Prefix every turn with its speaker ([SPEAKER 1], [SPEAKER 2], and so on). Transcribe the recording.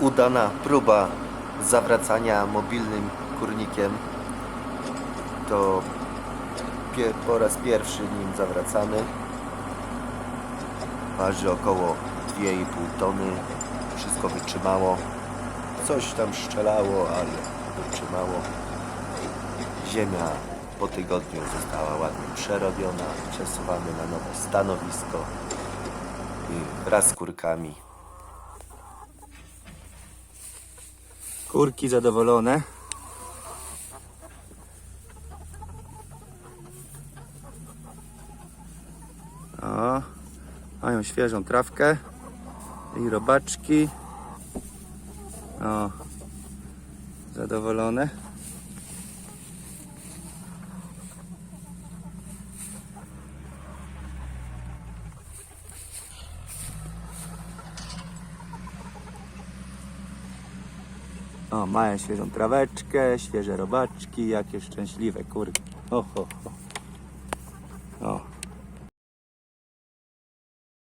[SPEAKER 1] udana próba zawracania mobilnym kurnikiem. To po raz pierwszy nim zawracamy. Waży około 2,5 tony. Wszystko wytrzymało. Coś tam szczelało, ale wytrzymało. Ziemia po tygodniu została ładnie przerobiona. Przesuwamy na nowe stanowisko. Wraz z kurkami
[SPEAKER 2] Kurki zadowolone. O, mają świeżą trawkę i robaczki. O, zadowolone. O, mają świeżą traweczkę, świeże robaczki, jakie szczęśliwe kurki. O, ho,